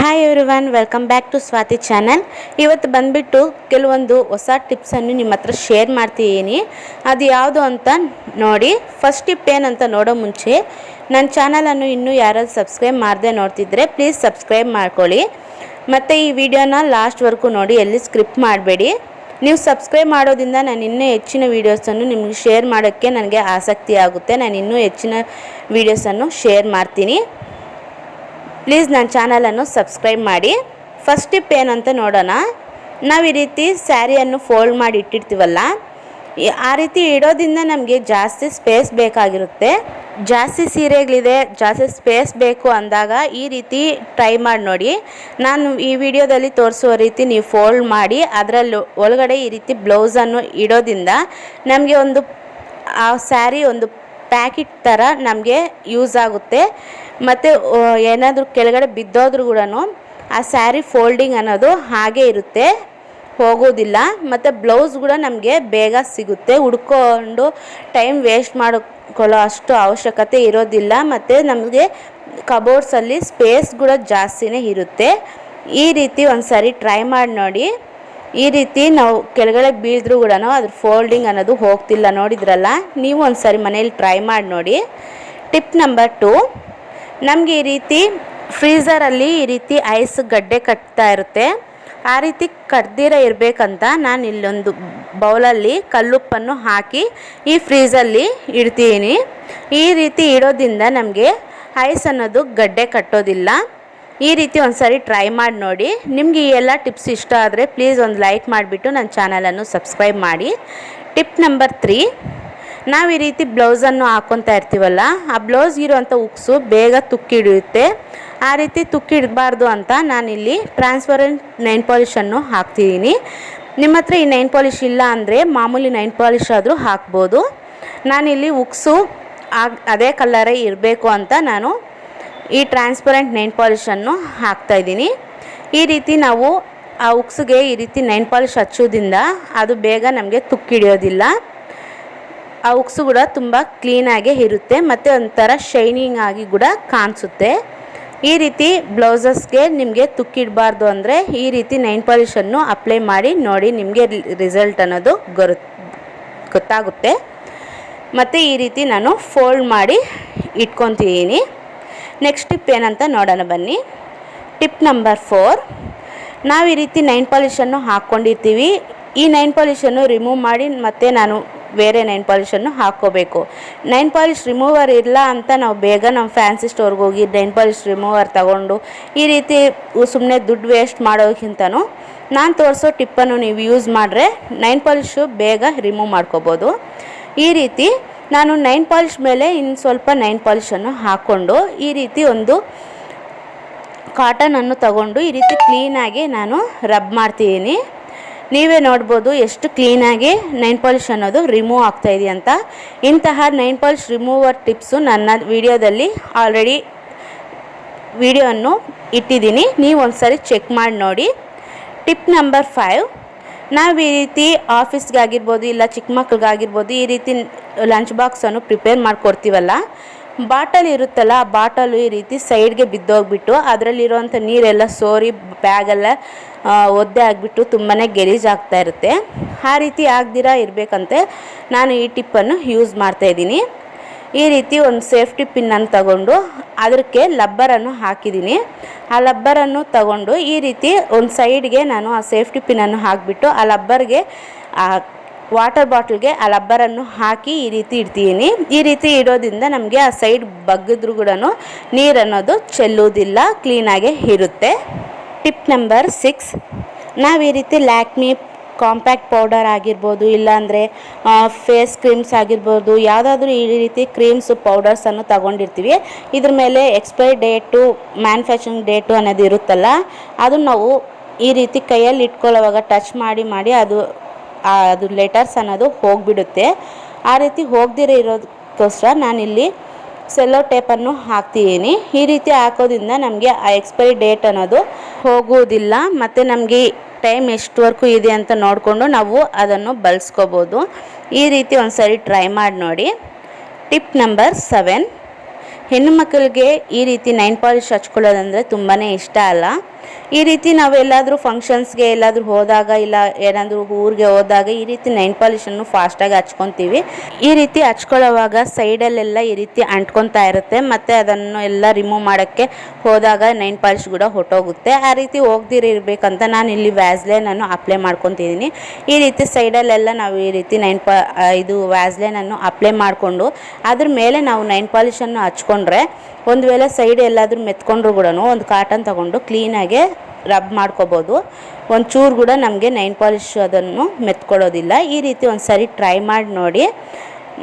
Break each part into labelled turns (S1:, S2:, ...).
S1: Hi everyone welcome back to Swathi channel ಇವತ್ತು ಬಂದುಬಿಟ್ಟು ಕೆಲವೊಂದು ಹೊಸ ಟಿಪ್ಸನ್ನು ನಿಮ್ಮ ಹತ್ರ ಶೇರ್ ಮಾಡ್ತಿದ್ದೀನಿ. ಅದು ಯಾವುದು ಅಂತ ನೋಡಿ ಫಸ್ಟ್ ಟಿಪ್ ಏನಂತ ನೋಡೋ ಮುಂಚೆ, ನನ್ನ ಚಾನಲನ್ನು ಇನ್ನೂ ಯಾರಾದ್ರು ಸಬ್ಸ್ಕ್ರೈಬ್ ಮಾಡದೆ ನೋಡ್ತಿದ್ರೆ ಪ್ಲೀಸ್ ಸಬ್ಸ್ಕ್ರೈಬ್ ಮಾಡ್ಕೊಳ್ಳಿ. ಮತ್ತು ಈ ವಿಡಿಯೋನ ಲಾಸ್ಟ್ವರೆಗೂ ನೋಡಿ, ಎಲ್ಲಿ ಸ್ಕ್ರಿಪ್ಟ್ ಮಾಡಬೇಡಿ. ನೀವು ಸಬ್ಸ್ಕ್ರೈಬ್ ಮಾಡೋದ್ರಿಂದ ನಾನು ಇನ್ನೂ ಹೆಚ್ಚಿನ ವೀಡಿಯೋಸನ್ನು ನಿಮಗೆ ಶೇರ್ ಮಾಡೋಕ್ಕೆ ನನಗೆ ಆಸಕ್ತಿ ಆಗುತ್ತೆ. ನಾನು ಇನ್ನೂ ಹೆಚ್ಚಿನ ವೀಡಿಯೋಸನ್ನು ಶೇರ್ ಮಾಡ್ತೀನಿ. ಪ್ಲೀಸ್ ನನ್ನ ಚಾನಲನ್ನು ಸಬ್ಸ್ಕ್ರೈಬ್ ಮಾಡಿ. ಫಸ್ಟ್ ಟಿಪ್ ಏನು ಅಂತ ನೋಡೋಣ. ನಾವು ಈ ರೀತಿ ಸ್ಯಾರಿಯನ್ನು ಫೋಲ್ಡ್ ಮಾಡಿ ಇಟ್ಟಿರ್ತೀವಲ್ಲ ಆ ರೀತಿ ಇಡೋದ್ರಿಂದ ನಮಗೆ ಜಾಸ್ತಿ ಸ್ಪೇಸ್ ಬೇಕಾಗಿರುತ್ತೆ. ಜಾಸ್ತಿ ಸೀರೆಗಳಿದೆ, ಜಾಸ್ತಿ ಸ್ಪೇಸ್ ಬೇಕು ಅಂದಾಗ ಈ ರೀತಿ ಟ್ರೈ ಮಾಡಿ ನೋಡಿ. ನಾನು ಈ ವಿಡಿಯೋದಲ್ಲಿ ತೋರಿಸುವ ರೀತಿ ನೀವು ಫೋಲ್ಡ್ ಮಾಡಿ, ಅದರಲ್ಲಿ ಒಳಗಡೆ ಈ ರೀತಿ ಬ್ಲೌಸನ್ನು ಇಡೋದ್ರಿಂದ ನಮಗೆ ಒಂದು, ಆ ಸ್ಯಾರಿ ಒಂದು ಪ್ಯಾಕೆಟ್ ಥರ ನಮಗೆ ಯೂಸ್ ಆಗುತ್ತೆ. ಮತ್ತು ಏನಾದರೂ ಕೆಳಗಡೆ ಬಿದ್ದೋದ್ರೂ ಕೂಡ ಆ ಸ್ಯಾರಿ ಫೋಲ್ಡಿಂಗ್ ಅನ್ನೋದು ಹಾಗೆ ಇರುತ್ತೆ, ಹೋಗೋದಿಲ್ಲ. ಮತ್ತು ಬ್ಲೌಸ್ ಕೂಡ ನಮಗೆ ಬೇಗ ಸಿಗುತ್ತೆ. ಹುಡ್ಕೊಂಡು ಟೈಮ್ ವೇಸ್ಟ್ ಮಾಡಿಕೊಳ್ಳೋ ಅಷ್ಟು ಅವಶ್ಯಕತೆ ಇರೋದಿಲ್ಲ. ಮತ್ತು ನಮಗೆ ಕಬೋರ್ಡ್ಸಲ್ಲಿ ಸ್ಪೇಸ್ ಕೂಡ ಜಾಸ್ತಿನೇ ಇರುತ್ತೆ. ಈ ರೀತಿ ಒಂದು ಸಾರಿ ಟ್ರೈ ಮಾಡಿ ನೋಡಿ. ಈ ರೀತಿ ನಾವು ಕೆಳಗಡೆ ಬೀಳಿದ್ರು ಕೂಡ ಅದ್ರ ಫೋಲ್ಡಿಂಗ್ ಅನ್ನೋದು ಹೋಗ್ತಿಲ್ಲ ನೋಡಿದ್ರಲ್ಲ? ನೀವು ಒಂದು ಸಾರಿ ಮನೇಲಿ ಟ್ರೈ ಮಾಡಿ ನೋಡಿ. Tip number two. ನಮಗೆ ಈ ರೀತಿ ಫ್ರೀಝರಲ್ಲಿ ಈ ರೀತಿ ಐಸ್ ಗಡ್ಡೆ ಕಟ್ತಾ ಇರುತ್ತೆ. ಆ ರೀತಿ ಕಡ್ದಿರ ಇರಬೇಕಂತ ನಾನು ಇಲ್ಲೊಂದು ಬೌಲಲ್ಲಿ ಕಲ್ಲುಪ್ಪನ್ನು ಹಾಕಿ ಈ ಫ್ರೀಝಲ್ಲಿ ಇಡ್ತೀನಿ. ಈ ರೀತಿ ಇಡೋದ್ರಿಂದ ನಮಗೆ ಐಸ್ ಅನ್ನೋದು ಗಡ್ಡೆ ಕಟ್ಟೋದಿಲ್ಲ. ಈ ರೀತಿ ಒಂದು ಸಾರಿ ಟ್ರೈ ಮಾಡಿ ನೋಡಿ. ನಿಮಗೆ ಈ ಎಲ್ಲ ಟಿಪ್ಸ್ ಇಷ್ಟ ಆದರೆ ಪ್ಲೀಸ್ ಒಂದು ಲೈಕ್ ಮಾಡಿಬಿಟ್ಟು ನನ್ನ ಚಾನಲನ್ನು ಸಬ್ಸ್ಕ್ರೈಬ್ ಮಾಡಿ. Tip number three. ನಾವು ಈ ರೀತಿ ಬ್ಲೌಸನ್ನು ಹಾಕ್ಕೊತಾ ಇರ್ತೀವಲ್ಲ, ಆ ಬ್ಲೌಸ್ ಇರುವಂಥ ಉಕ್ಸು ಬೇಗ ತುಕ್ಕಿಡಿಯುತ್ತೆ ಆ ರೀತಿ ತುಕ್ಕಿಡಬಾರ್ದು ಅಂತ ನಾನಿಲ್ಲಿ ಟ್ರಾನ್ಸ್ಪರೆಂಟ್ ನೈನ್ ಪಾಲಿಷನ್ನು ಹಾಕ್ತಿದ್ದೀನಿ ನಿಮ್ಮ ಹತ್ರ ಈ ನೈನ್ ಪಾಲಿಷ್ ಇಲ್ಲ ಅಂದರೆ ಮಾಮೂಲಿ ನೈನ್ ಪಾಲಿಷ್ ಆದರೂ ಹಾಕ್ಬೋದು. ನಾನಿಲ್ಲಿ ಉಕ್ಸು ಆಗ ಅದೇ ಕಲ್ಲರೇ ಇರಬೇಕು ಅಂತ ನಾನು ಈ ಟ್ರಾನ್ಸ್ಪರೆಂಟ್ ನೈನ್ ಪಾಲಿಷನ್ನು ಹಾಕ್ತಾಯಿದ್ದೀನಿ ಈ ರೀತಿ ನಾವು ಆ ಉಕ್ಸಿಗೆ ಈ ರೀತಿ ನೈನ್ ಪಾಲಿಷ್ ಹಚ್ಚೋದ್ರಿಂದ ಅದು ಬೇಗ ನಮಗೆ ತುಕ್ಕಿಡಿಯೋದಿಲ್ಲ ಆ ಉಕ್ಸು ಕೂಡ ತುಂಬ ಕ್ಲೀನಾಗೇ ಇರುತ್ತೆ, ಮತ್ತು ಒಂಥರ ಶೈನಿಂಗ್ ಆಗಿ ಕೂಡ ಕಾಣಿಸುತ್ತೆ. ಈ ರೀತಿ ಬ್ಲೌಸಸ್ಗೆ ನಿಮಗೆ ತುಕ್ಕಿಡಬಾರ್ದು ಅಂದರೆ ಈ ರೀತಿ ನೈನ್ ಪಾಲಿಷನ್ನು ಅಪ್ಲೈ ಮಾಡಿ ನೋಡಿ ನಿಮಗೆ ರಿಸಲ್ಟ್ ಅನ್ನೋದು ಗೊರು, ಗೊತ್ತಾಗುತ್ತೆ. ಮತ್ತು ಈ ರೀತಿ ನಾನು ಫೋಲ್ಡ್ ಮಾಡಿ ಇಟ್ಕೊತಿದ್ದೀನಿ. ನೆಕ್ಸ್ಟ್ ಟಿಪ್ ಏನಂತ ನೋಡೋಣ ಬನ್ನಿ. ಟಿಪ್ ನಂಬರ್ ಫೋರ್ ನಾವು ಈ ರೀತಿ ನೈನ್ ಪಾಲಿಷನ್ನು ಹಾಕ್ಕೊಂಡಿರ್ತೀವಿ ಈ ನೈನ್ ಪಾಲಿಷನ್ನು ರಿಮೂವ್ ಮಾಡಿ ಮತ್ತೆ ನಾನು ಬೇರೆ ನೈನ್ ಪಾಲಿಷನ್ನು ಹಾಕ್ಕೋಬೇಕು. ನೈನ್ ಪಾಲಿಷ್ ರಿಮೂವರ್ ಇಲ್ಲ ಅಂತ ನಾವು ಬೇಗ ನಮ್ಮ ಫ್ಯಾನ್ಸಿ ಸ್ಟೋರ್ಗೆ ಹೋಗಿ ನೈನ್ ಪಾಲಿಷ್ ರಿಮೂವರ್ ತಗೊಂಡು ಈ ರೀತಿ ಸುಮ್ಮನೆ ದುಡ್ಡು ವೇಸ್ಟ್ ಮಾಡೋಕ್ಕಿಂತನೂ ನಾನು ತೋರಿಸೋ ಟಿಪ್ಪನ್ನು ನೀವು ಯೂಸ್ ಮಾಡಿದ್ರೆ ನೈನ್ ಪಾಲಿಷು ಬೇಗ ರಿಮೂವ್ ಮಾಡ್ಕೋಬೋದು. ಈ ರೀತಿ ನಾನು ನೈನ್ ಪಾಲಿಷ್ ಮೇಲೆ ಇನ್ನು ಸ್ವಲ್ಪ ನೈನ್ ಪಾಲಿಷನ್ನು ಹಾಕ್ಕೊಂಡು ಈ ರೀತಿ ಒಂದು ಕಾಟನನ್ನು ತಗೊಂಡು ಈ ರೀತಿ ಕ್ಲೀನಾಗಿ ನಾನು ರಬ್ ಮಾಡ್ತಿದ್ದೀನಿ. ನೀವೇ ನೋಡ್ಬೋದು ಎಷ್ಟು ಕ್ಲೀನಾಗಿ ನೈನ್ ಪಾಲಿಶ್ ಅನ್ನೋದು ರಿಮೂವ್ ಆಗ್ತಾ ಇದೆ ಅಂತ. ಇಂತಹ ನೈನ್ ಪಾಲಿಶ್ ರಿಮೂವರ್ ಟಿಪ್ಸು ನನ್ನ ವಿಡಿಯೋದಲ್ಲಿ ಆಲ್ರೆಡಿ ವಿಡಿಯೋವನ್ನು ಇಟ್ಟಿದ್ದೀನಿ. ನೀವು ಒಂದ್ಸರಿ ಚೆಕ್ ಮಾಡಿ ನೋಡಿ. ಟಿಪ್ ನಂಬರ್ ಫೈವ್ ನಾವು ಈ ರೀತಿ ಆಫೀಸ್ಗಾಗಿರ್ಬೋದು ಇಲ್ಲ ಚಿಕ್ಕ ಮಕ್ಳಿಗಾಗಿರ್ಬೋದು ಈ ರೀತಿ ಲಂಚ್ ಬಾಕ್ಸನ್ನು ಪ್ರಿಪೇರ್ ಮಾಡಿಕೊಡ್ತೀವಲ್ಲ. ಬಾಟಲ್ ಇರುತ್ತಲ್ಲ, ಆ ಬಾಟಲು ಈ ರೀತಿ ಸೈಡ್ಗೆ ಬಿದ್ದೋಗ್ಬಿಟ್ಟು, ಅದರಲ್ಲಿರುವಂಥ ನೀರೆಲ್ಲ ಸೋರಿ, ಬ್ಯಾಗೆಲ್ಲ ಒದ್ದೆ ಆಗಿಬಿಟ್ಟು ತುಂಬಾ ಗಲೀಜಾಗ್ತಾ ಇರುತ್ತೆ. ಆ ರೀತಿ ಆಗದಿರ ಇರಬೇಕಂತೆ ನಾನು ಈ ಟಿಪ್ಪನ್ನು ಯೂಸ್ ಮಾಡ್ತಾಯಿದ್ದೀನಿ ಈ ರೀತಿ ಒಂದು ಸೇಫ್ಟಿ ಪಿನ್ನನ್ನು ತಗೊಂಡು ಅದಕ್ಕೆ ಲಬ್ಬರನ್ನು ಹಾಕಿದ್ದೀನಿ. ಆ ಲಬ್ಬರನ್ನು ತಗೊಂಡು ಈ ರೀತಿ ಒಂದು ಸೈಡ್ಗೆ ನಾನು ಆ ಸೇಫ್ಟಿ ಪಿನ್ನನ್ನು ಹಾಕಿಬಿಟ್ಟು ಆ ಲಬ್ಬರ್ಗೆ ವಾಟರ್ ಬಾಟ್ಲ್ಗೆ ಆ ರಬ್ಬರನ್ನು ಹಾಕಿ ಈ ರೀತಿ ಇಡ್ತೀನಿ. ಈ ರೀತಿ ಇಡೋದ್ರಿಂದ ನಮಗೆ ಆ ಸೈಡ್ ಬಗ್ಗಿದ್ರು ಕೂಡ ನೀರು ಅನ್ನೋದು ಚೆಲ್ಲುವುದಿಲ್ಲ ಕ್ಲೀನಾಗೆ ಇರುತ್ತೆ. ಟಿಪ್ ನಂಬರ್ ಸಿಕ್ಸ್ ನಾವು ಈ ರೀತಿ ಲ್ಯಾಕ್ಮಿ ಕಾಂಪ್ಯಾಕ್ಟ್ ಪೌಡರ್ ಆಗಿರ್ಬೋದು, ಇಲ್ಲಾಂದರೆ ಫೇಸ್ ಕ್ರೀಮ್ಸ್ ಆಗಿರ್ಬೋದು, ಯಾವುದಾದ್ರೂ ಈ ರೀತಿ ಕ್ರೀಮ್ಸ್ ಪೌಡರ್ಸನ್ನು ತಗೊಂಡಿರ್ತೀವಿ. ಇದ್ರ ಮೇಲೆ ಎಕ್ಸ್ಪೈರಿ ಡೇಟು, ಮ್ಯಾನುಫ್ಯಾಕ್ಚರಿಂಗ್ ಡೇಟು ಅನ್ನೋದು ಇರುತ್ತಲ್ಲ, ಅದನ್ನು ನಾವು ಈ ರೀತಿ ಕೈಯಲ್ಲಿ ಇಟ್ಕೊಳ್ಳೋವಾಗ ಟಚ್ ಮಾಡಿ ಮಾಡಿ ಅದು ಅದು ಲೆಟರ್ಸ್ ಅನ್ನೋದು ಹೋಗಿಬಿಡುತ್ತೆ. ಆ ರೀತಿ ಹೋಗದಿರೋ ಇರೋದಕ್ಕೋಸ್ಕರ ನಾನಿಲ್ಲಿ ಸೆಲ್ಲೋ ಟೇಪನ್ನು ಹಾಕ್ತಿದ್ದೀನಿ. ಈ ರೀತಿ ಹಾಕೋದ್ರಿಂದ ನಮಗೆ ಆ ಎಕ್ಸ್ಪೈರಿ ಡೇಟ್ ಅನ್ನೋದು ಹೋಗುವುದಿಲ್ಲ. ಮತ್ತು ನಮಗೆ ಟೈಮ್ ಎಷ್ಟುವರೆಗೂ ಇದೆ ಅಂತ ನೋಡಿಕೊಂಡು ನಾವು ಅದನ್ನು ಬಳಸ್ಕೋಬೋದು. ಈ ರೀತಿ ಒಂದು ಟ್ರೈ ಮಾಡಿ ನೋಡಿ. ಟಿಪ್ ನಂಬರ್ ಸೆವೆನ್ ಹೆಣ್ಣು ಮಕ್ಕಳಿಗೆ ಈ ರೀತಿ ನೈನ್ ಪಾಲಿಶ್ ಹಚ್ಕೊಳ್ಳೋದಂದರೆ ತುಂಬಾ ಇಷ್ಟ ಅಲ್ಲ. ಈ ರೀತಿ ನಾವು ಎಲ್ಲಾದರೂ ಫಂಕ್ಷನ್ಸ್ಗೆ ಎಲ್ಲಾದರೂ ಹೋದಾಗ ಇಲ್ಲ ಏನಾದರೂ ಊರಿಗೆ ಹೋದಾಗ ಈ ರೀತಿ ನೈನ್ ಪಾಲಿಷನ್ನು ಫಾಸ್ಟಾಗಿ ಹಚ್ಕೊತೀವಿ. ಈ ರೀತಿ ಹಚ್ಕೊಳ್ಳೋವಾಗ ಸೈಡಲ್ಲೆಲ್ಲ ಈ ರೀತಿ ಅಂಟ್ಕೊತಾ ಇರುತ್ತೆ. ಮತ್ತು ಅದನ್ನು ಎಲ್ಲ ರಿಮೂವ್ ಮಾಡೋಕ್ಕೆ ಹೋದಾಗ ನೈನ್ ಪಾಲಿಷ್ ಕೂಡ ಹೊಟ್ಟೋಗುತ್ತೆ ಆ ರೀತಿ ಹೋಗ್ದಿರಿರ್ಬೇಕಂತ ನಾನು ಇಲ್ಲಿ ವ್ಯಾಸ್ಲೈನನ್ನು ಅಪ್ಲೈ ಮಾಡ್ಕೊತಿದ್ದೀನಿ. ಈ ರೀತಿ ಸೈಡಲ್ಲೆಲ್ಲ ನಾವು ಈ ರೀತಿ ನೈನ್ ಇದು ವ್ಯಾಸ್ಲೈನನ್ನು ಅಪ್ಲೈ ಮಾಡಿಕೊಂಡು ಅದ್ರ ಮೇಲೆ ನಾವು ನೈನ್ ಪಾಲಿಷನ್ನು ಹಚ್ಕೊಂಡ್ರೆ ಒಂದು ವೇಳೆ ಸೈಡ್ ಎಲ್ಲಾದರೂ ಮೆತ್ಕೊಂಡ್ರು ಕೂಡ ಒಂದು ಕಾಟನ್ ತಗೊಂಡು ಕ್ಲೀನಾಗೆ ರಬ್ ಮಾಡ್ಕೋಬೋದು. ಒಂದು ಚೂರು ಕೂಡ ನಮಗೆ ನೈನ್ ಪಾಲಿಶ್ ಅದನ್ನು ಮೆತ್ಕೊಳ್ಳೋದಿಲ್ಲ. ಈ ರೀತಿ ಒಂದು ಸರಿ ಟ್ರೈ ಮಾಡಿ ನೋಡಿ.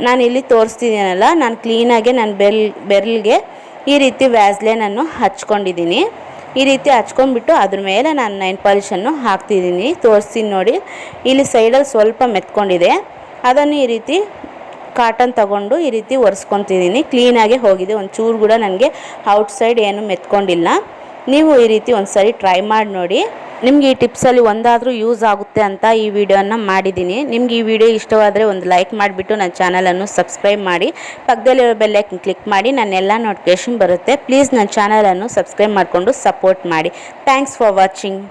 S1: ನಾನು ಇಲ್ಲಿ ತೋರಿಸ್ತಿದ್ದೀನಲ್ಲ ನಾನು ಕ್ಲೀನಾಗೆ ನಾನು ಬೆರ್ಲ್, ಬೆರ್ಲ್ಗೆ ಈ ರೀತಿ ವ್ಯಾಸ್ಲೇನನ್ನು ಹಚ್ಕೊಂಡಿದ್ದೀನಿ ಈ ರೀತಿ ಹಚ್ಕೊಂಡ್ಬಿಟ್ಟು ಅದ್ರ ಮೇಲೆ ನಾನು ನೈನ್ ಪಾಲಿಶನ್ನು ಹಾಕ್ತಿದ್ದೀನಿ ತೋರಿಸ್ತೀನಿ ನೋಡಿ. ಇಲ್ಲಿ ಸೈಡಲ್ಲಿ ಸ್ವಲ್ಪ ಮೆತ್ಕೊಂಡಿದೆ. ಅದನ್ನು ಈ ರೀತಿ ಕಾಟನ್ ತಗೊಂಡು ಈ ರೀತಿ ಒರೆಸ್ಕೊತಿದ್ದೀನಿ ಕ್ಲೀನಾಗೆ ಹೋಗಿದೆ. ಒಂದು ಚೂರು ಕೂಡ ನನಗೆ ಔಟ್ಸೈಡ್ ಏನು ಮೆತ್ಕೊಂಡಿಲ್ಲ. ನೀವು ಈ ರೀತಿ ಒಂದು ಸರಿ ಟ್ರೈ ಮಾಡಿ ನೋಡಿ. ನಿಮಗೆ ಈ ಟಿಪ್ಸಲ್ಲಿ ಒಂದಾದರೂ ಯೂಸ್ ಆಗುತ್ತೆ ಅಂತ ಈ ವಿಡಿಯೋನ ಮಾಡಿದ್ದೀನಿ. ನಿಮ್ಗೆ ಈ ವಿಡಿಯೋ ಇಷ್ಟವಾದರೆ ಒಂದು ಲೈಕ್ ಮಾಡಿಬಿಟ್ಟು ನನ್ನ ಚಾನಲನ್ನು ಸಬ್ಸ್ಕ್ರೈಬ್ ಮಾಡಿ. ಪಕ್ಕದಲ್ಲಿರೋ ಬೆಲ್ಲೈಕನ್ ಕ್ಲಿಕ್ ಮಾಡಿ. ನನ್ನೆಲ್ಲ ನೋಟಿಫಿಕೇಷನ್ ಬರುತ್ತೆ. ಪ್ಲೀಸ್ ನನ್ನ ಚಾನಲನ್ನು ಸಬ್ಸ್ಕ್ರೈಬ್ ಮಾಡಿಕೊಂಡು ಸಪೋರ್ಟ್ ಮಾಡಿ. Thanks for watching